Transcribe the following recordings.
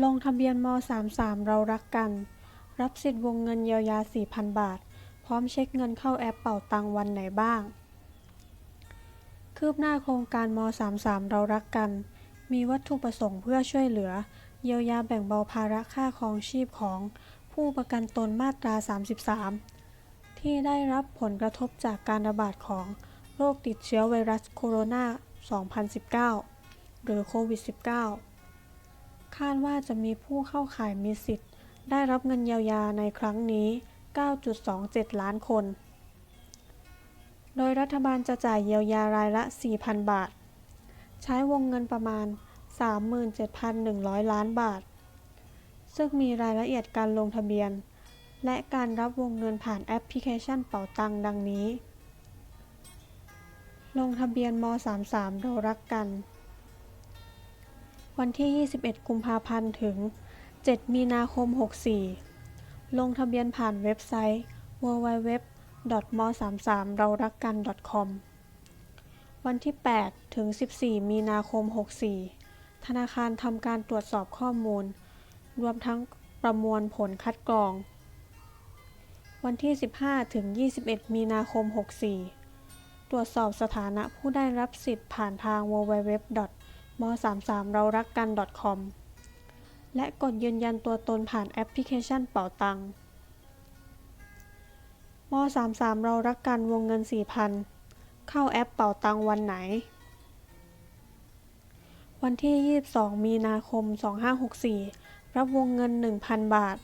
ลงทะเบียนม .33 เรารักกัน รับสิทธิ์วงเงินเยียวยา 4,000 บาท พร้อมเช็คเงินเข้าแอปเป่าตังวันไหนบ้าง คืบหน้าโครงการม .33 เรารักกัน มีวัตถุประสงค์เพื่อช่วยเหลือ เยียวยาแบ่งเบาภาระค่าครองชีพของผู้ประกันตนมาตรา 33 ที่ได้รับผลกระทบจากการระบาดของโรคติดเชื้อไวรัสโคโรนา 2019 หรือโควิด -19 คาดว่าจะมีผู้เข้าข่ายมีสิทธิ์ ได้รับเงินเยียวยาในครั้งนี้ 9.27 ล้านคน โดยรัฐบาลจะจ่ายเยียวยารายละ 4,000 บาท ใช้วงเงินประมาณ 37,100 ล้านบาท ซึ่งมีรายละเอียดการลงทะเบียน และการรับวงเงินผ่านแอปพลิเคชันเป๋าตังดังนี้ ลงทะเบียนม .33 เรารักกัน วันที่ 21 กุมภาพันธ์ถึง 7 มีนาคม 64 ลงทะเบียนผ่านเว็บไซต์ www.m33 เรารักกัน .com วันที่ 8 ถึง 14 มีนาคม 64 ธนาคารทำการตรวจสอบข้อมูล รวมทั้งประมวลผลคัดกรอง วันที่ 15 ถึง 21 มีนาคม 64 ตรวจสอบสถานะผู้ได้รับสิทธิ์ผ่านทาง www. M 3 3เรารักกัน .com และกดยืนยันตัวตนผ่านแอปพลิเคชันเป๋าตังม .33 เรารักกันวงเงิน 4,000 เข้าแอปเป๋าตังวันไหน วันที่ 22 มีนาคม 2564 รับวงเงิน 1,000 บาท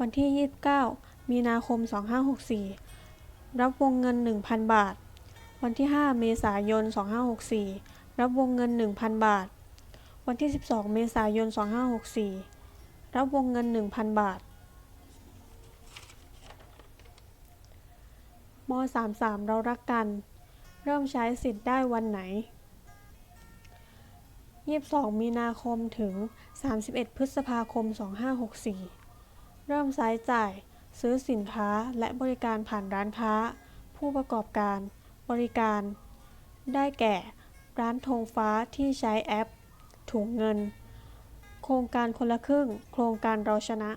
วันที่ 29 มีนาคม 2564 รับวงเงิน 1,000 บาท วันที่ 5 เมษายน 2564 รับวงเงิน 1,000 บาท วันที่ 12 เมษายน 2564 รับวงเงิน 1,000 บาทม .33 เรารักกัน เริ่มใช้สิทธิ์ได้วันไหน 22 มีนาคมถึง 31 พฤษภาคม 2564 เริ่มใช้จ่ายซื้อสินค้าและบริการผ่านร้านค้า ผู้ประกอบการ บริการ ได้แก่ ร้านธงฟ้าที่ใช้แอป ถุงเงิน โครงการคนละครึ่ง โครงการเราชนะ